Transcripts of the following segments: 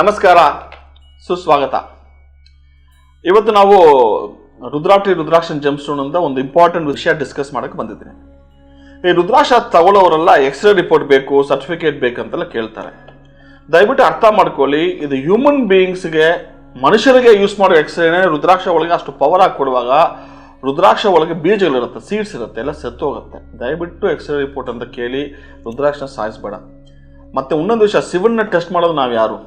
ನಮಸ್ಕಾರ, ಸುಸ್ವಾಗತ. ಇವತ್ತು ನಾವು ರುದ್ರಾಕ್ಷಿ ರುದ್ರಾಕ್ಷನ್ ಜಮ್ಸ್ಟೋನ್ ಅಂತ ಒಂದು ಇಂಪಾರ್ಟೆಂಟ್ ವಿಷಯ ಡಿಸ್ಕಸ್ ಮಾಡಕ್ಕೆ ಬಂದಿದ್ದೀನಿ. ಈ ರುದ್ರಾಕ್ಷ ತಗೊಳ್ಳೋರೆಲ್ಲ ಎಕ್ಸ್ರೇ ರಿಪೋರ್ಟ್ ಬೇಕು ಸರ್ಟಿಫಿಕೇಟ್ ಬೇಕಂತೆಲ್ಲ ಕೇಳ್ತಾರೆ. ದಯವಿಟ್ಟು ಅರ್ಥ ಮಾಡ್ಕೊಳ್ಳಿ, ಇದು ಹ್ಯೂಮನ್ ಬೀಯಿಂಗ್ಸ್ಗೆ ಮನುಷ್ಯರಿಗೆ ಯೂಸ್ ಮಾಡೋ ಎಕ್ಸ್ರೇನೇ ರುದ್ರಾಕ್ಷ ಒಳಗೆ ಅಷ್ಟು ಪವರ್ ಆಗಿ ಕೊಡುವಾಗ ರುದ್ರಾಕ್ಷ ಒಳಗೆ ಬೀಜಗಳಿರುತ್ತೆ ಸೀಡ್ಸ್ ಇರುತ್ತೆ, ಎಲ್ಲ ಸತ್ತೋಗುತ್ತೆ ದಯವಿಟ್ಟು ಎಕ್ಸ್ರೇ ರಿಪೋರ್ಟ್ ಅಂತ ಕೇಳಿ ರುದ್ರಾಕ್ಷನ ಸಾಯಿಸ್ಬೇಡ. ಮತ್ತೆ ಇನ್ನೊಂದು ವಿಷಯ, ಶಿವನ್ನ ಟೆಸ್ಟ್ ಮಾಡೋದು ನಾವು ಯಾರು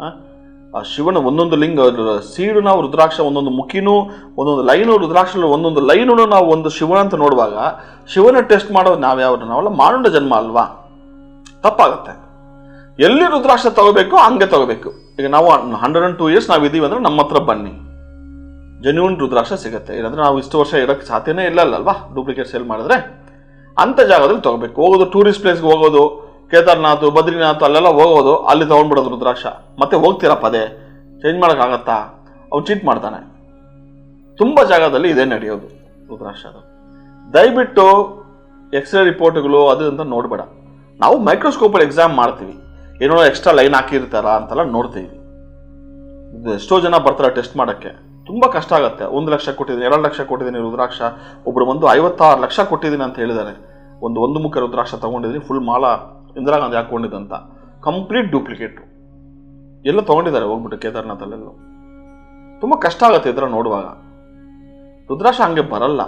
ಆ? ಶಿವನ ಒಂದೊಂದು ಲಿಂಗ ಸೀಡು ನಾವು ರುದ್ರಾಕ್ಷ ಒಂದೊಂದು ಮುಖಿನೂ, ಒಂದೊಂದು ಲೈನು ರುದ್ರಾಕ್ಷ ಒಂದೊಂದು ಲೈನು ನಾವು ಒಂದು ಶಿವನ ಅಂತ ನೋಡುವಾಗ, ಶಿವನ ಟೆಸ್ಟ್ ಮಾಡೋದು ನಾವು ಯಾವ ನಾವೆಲ್ಲ ಮಾನುಂಡ ಜನ್ಮ ಅಲ್ವಾ? ತಪ್ಪಾಗುತ್ತೆ. ಎಲ್ಲಿ ರುದ್ರಾಕ್ಷ ತಗೋಬೇಕು ಹಂಗೆ ತಗೋಬೇಕು. ಈಗ ನಾವು ಹಂಡ್ರೆಡ್ ಅಂಡ್ ಟೂ ಇಯರ್ಸ್ ನಾವು ಇದೀವಿ ಅಂದ್ರೆ ನಮ್ಮ ಹತ್ರ ಬನ್ನಿ. ಜೆನ್ಯೂನ್ ರುದ್ರಾಕ್ಷ ಸಿಗುತ್ತೆ. ಇಲ್ಲಾಂದ್ರೆ ನಾವು ಇಷ್ಟು ವರ್ಷ ಇರೋಕ್ಕೆ ಸಾಧ್ಯನೇ ಇಲ್ಲ ಅಲ್ವಾ ಡೂಪ್ಲಿಕೇಟ್ ಸೇಲ್ ಮಾಡಿದ್ರೆ? ಅಂಥ ಜಾಗದಲ್ಲಿ ತಗೋಬೇಕು. ಹೋಗೋದು ಟೂರಿಸ್ಟ್ ಪ್ಲೇಸ್ಗೆ ಹೋಗೋದು ಕೇದಾರ್ನಾಥ್, ಬದ್ರಿನಾಥ್ ಅಲ್ಲೆಲ್ಲ ಹೋಗೋದು, ಅಲ್ಲಿ ತೊಗೊಂಡ್ಬಿಡೋದು ರುದ್ರಾಕ್ಷ. ಮತ್ತೆ ಹೋಗ್ತೀರಾ ಪದೇ? ಚೇಂಜ್ ಮಾಡೋಕ್ಕಾಗತ್ತಾ? ಅವ್ನು ಚೀಟ್ ಮಾಡ್ತಾನೆ. ತುಂಬ ಜಾಗದಲ್ಲಿ ಇದೇ ನಡೆಯೋದು ರುದ್ರಾಕ್ಷ ದಯವಿಟ್ಟು ಎಕ್ಸ್ರೇ ರಿಪೋರ್ಟ್ಗಳು ಅದು ಅಂತ ನೋಡಬೇಡ. ನಾವು ಮೈಕ್ರೋಸ್ಕೋಪಲ್ಲಿ ಎಕ್ಸಾಮ್ ಮಾಡ್ತೀವಿ. ಏನೋ ಎಕ್ಸ್ಟ್ರಾ ಲೈನ್ ಹಾಕಿರ್ತಾರ ಅಂತೆಲ್ಲ ನೋಡ್ತೀವಿ. ಎಷ್ಟೋ ಜನ ಬರ್ತಾರೆ ಟೆಸ್ಟ್ ಮಾಡೋಕ್ಕೆ. ತುಂಬ ಕಷ್ಟ ಆಗುತ್ತೆ. ಒಂದು ಲಕ್ಷ ಕೊಟ್ಟಿದ್ದೀನಿ, ಎರಡು ಲಕ್ಷ ಕೊಟ್ಟಿದ್ದೀನಿ ರುದ್ರಾಕ್ಷ. ಒಬ್ರು ಬಂದು ಐವತ್ತಾರು ಲಕ್ಷ ಕೊಟ್ಟಿದ್ದೀನಿ ಅಂತ ಹೇಳಿದ್ದಾರೆ ಒಂದು ಒಂದು ಮುಖ ರುದ್ರಾಕ್ಷ ತಗೊಂಡಿದ್ದೀನಿ ಫುಲ್ ಮಾಲ. ಇಂದಿರಾ ಗಾಂಧಿ ಹಾಕೊಂಡಿದ್ದಂತ ಕಂಪ್ಲೀಟ್ ಡೂಪ್ಲಿಕೇಟು ಎಲ್ಲ ತೊಗೊಂಡಿದ್ದಾರೆ, ಹೋಗ್ಬಿಟ್ಟು ಕೇದಾರ್ನಾಥಲ್ಲೆಲ್ಲೋ. ತುಂಬ ಕಷ್ಟ ಆಗುತ್ತೆ ಇದರ ನೋಡುವಾಗ. ರುದ್ರಾಕ್ಷ ಹಂಗೆ ಬರಲ್ಲ.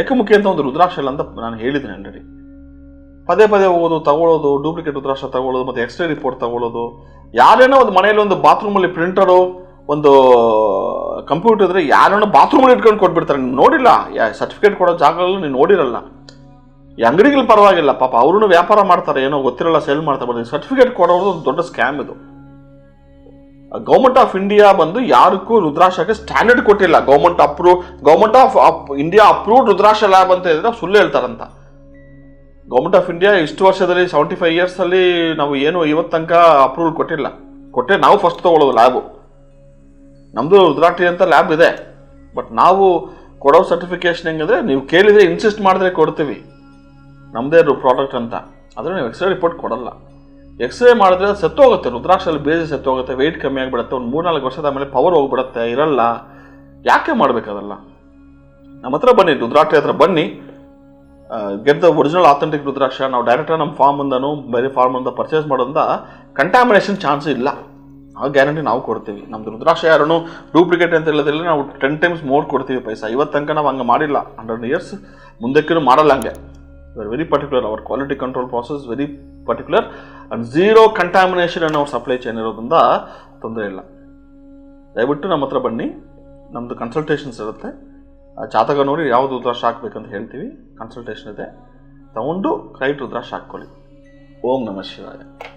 ಏಕಮುಖಿ ಅಂತ ಒಂದು ರುದ್ರಾಕ್ಷ ಇಲ್ಲ ಅಂತ ನಾನು ಹೇಳಿದ್ದೀನಿ ಆಲ್ರೆಡಿ ಪದೇ ಪದೇ ಹೋಗೋದು, ತಗೊಳ್ಳೋದು ಡೂಪ್ಲಿಕೇಟ್ ರುದ್ರಾಕ್ಷ ತಗೊಳ್ಳೋದು, ಮತ್ತು ಎಕ್ಸ್ರೇ ರಿಪೋರ್ಟ್ ತಗೊಳ್ಳೋದು. ಯಾರೇನೋ ಒಂದು ಮನೆಯಲ್ಲಿ ಒಂದು ಬಾತ್ರೂಮಲ್ಲಿ ಪ್ರಿಂಟರು ಒಂದು ಕಂಪ್ಯೂಟರ್ ಇದ್ರೆ ಯಾರನ್ನೋ ಬಾತ್ರೂಮಲ್ಲಿ ಇಟ್ಕೊಂಡು ಕೊಟ್ಬಿಡ್ತಾರೆ. ನೀನು ನೋಡಿಲ್ಲ ಸರ್ಟಿಫಿಕೇಟ್ ಕೊಡೋ ಜಾಗಗಳು ನೀವು ನೋಡಿರಲ್ಲ. ಈ ಅಂಗಡಿಗಳು ಪರವಾಗಿಲ್ಲ, ಪಾಪ ಅವ್ರೂ ವ್ಯಾಪಾರ ಮಾಡ್ತಾರೆ, ಏನೋ ಗೊತ್ತಿರಲ್ಲ ಸೇಲ್ ಮಾಡ್ತಾ ಬರ್ತೀನಿ. ಸರ್ಟಿಫಿಕೇಟ್ ಕೊಡೋದು ದೊಡ್ಡ ಸ್ಕ್ಯಾಮ್ ಇದು. ಗೌರ್ಮೆಂಟ್ ಆಫ್ ಇಂಡಿಯಾ ಬಂದು ಯಾರಿಗೂ ರುದ್ರಾಕ್ಷಕ್ಕೆ ಸ್ಟ್ಯಾಂಡರ್ಡ್ ಕೊಟ್ಟಿಲ್ಲ. Government approve government of India approved rudraksha lab ಅಂತ ಇದ್ರೆ ಸುಳ್ಳು ಹೇಳ್ತಾರಂತ. ಗೌರ್ಮೆಂಟ್ ಆಫ್ ಇಂಡಿಯಾ ಇಷ್ಟು ವರ್ಷದಲ್ಲಿ ಸೆವೆಂಟಿ ಫೈವ್ ಇಯರ್ಸಲ್ಲಿ ನಾವು ಏನು ಇವತ್ತು ತನಕ ಅಪ್ರೂವಲ್ ಕೊಟ್ಟಿಲ್ಲ. ಕೊಟ್ಟೆ ನಾವು ಫಸ್ಟ್ ತೊಗೊಳ್ಳೋದು ಲ್ಯಾಬು ನಮ್ಮದು ರುದ್ರಾಕ್ಷಿ ಅಂತ ಲ್ಯಾಬ್ ಇದೆ. ಬಟ್ ನಾವು ಕೊಡೋ ಸರ್ಟಿಫಿಕೇಶನ್ ಹೆಂಗಂದ್ರೆ, ನೀವು ಕೇಳಿದರೆ ಇನ್ಸಿಸ್ಟ್ ಮಾಡಿದ್ರೆ ಕೊಡ್ತೀವಿ. ನಮ್ಮದೇ ಪ್ರಾಡಕ್ಟ್ ಅಂತ. ಆದರೆ ನೀವು ಎಕ್ಸ್ರೇ ರಿಪೋರ್ಟ್ ಕೊಡಲ್ಲ. ಎಕ್ಸ್ರೇ ಮಾಡಿದ್ರೆ ಸತ್ತೋಗುತ್ತೆ. ರುದ್ರಾಕ್ಷಲ್ಲಿ ಬೇಜ ಸತ್ತೋಗುತ್ತೆ ವೆಯ್ಟ್ ಕಮ್ಮಿ ಆಗಿಬಿಡುತ್ತೆ, ಒಂದು ಮೂರ್ನಾಲ್ಕು ವರ್ಷದ ಮೇಲೆ ಪವರ್ ಹೋಗ್ಬಿಡುತ್ತೆ, ಇರಲ್ಲ. ಯಾಕೆ ಮಾಡಬೇಕದಲ್ಲ? ನಮ್ಮ ಹತ್ರ ಬನ್ನಿ, ರುದ್ರಾಕ್ಷ ಹತ್ರ ಬನ್ನಿ. Get the original authentic rudraksha. ನಾವು ಡೈರೆಕ್ಟಾಗಿ ನಮ್ಮ ಫಾರ್ಮಿಂದನೂ ಬೇರೆ ಫಾರ್ಮಿಂದ ಪರ್ಚೇಸ್ ಮಾಡೋದ್ರಿಂದ ಕಂಟಾಮಿನೇಷನ್ ಚಾನ್ಸ್ ಇಲ್ಲ. ಆ ಗ್ಯಾರಂಟಿ ನಾವು ಕೊಡ್ತೀವಿ. ನಮ್ದು ರುದ್ರಾಕ್ಷ ಯಾರೂ ಡೂಪ್ಲಿಕೇಟ್ ಅಂತ ಹೇಳಿದ್ರೆ ನಾವು ಟೆನ್ ಟೈಮ್ಸ್ ಮೋರ್ ಕೊಡ್ತೀವಿ ಪೈಸಾ. ಇವತ್ತು ತನಕ ನಾವು ಹಂಗೆ ಮಾಡಿಲ್ಲ. ಹಂಡ್ರೆಡ್ ಇಯರ್ಸ್ ಮುಂದಕ್ಕೂ ಮಾಡಲ್ಲ ಹಂಗೆ. Very particular our quality control process very particular and zero contamination ಅನ್ನೋ ಸಪ್ಲೈ ಚೈನ್ ಇರೋದ್ರಿಂದ ತೊಂದರೆ ಇಲ್ಲ. ದಯವಿಟ್ಟು ನಮ್ಮ ಹತ್ರ ಬನ್ನಿ. ನಮ್ಮದು ಕನ್ಸಲ್ಟೇಷನ್ಸ್ ಇರುತ್ತೆ. ಆ ಜಾತಕ ನೋಡಿ ಯಾವುದು ರುದ್ರಾಕ್ಷ ಹಾಕ್ಬೇಕಂತ ಹೇಳ್ತೀವಿ. ಕನ್ಸಲ್ಟೇಷನ್ ಇದೆ. ತಗೊಂಡು ರೈಟ್ ರುದ್ರಾಕ್ಷ ಹಾಕ್ಕೊಳ್ಳಿ. ಓಂ ನಮಃ ಶಿವಾಯ.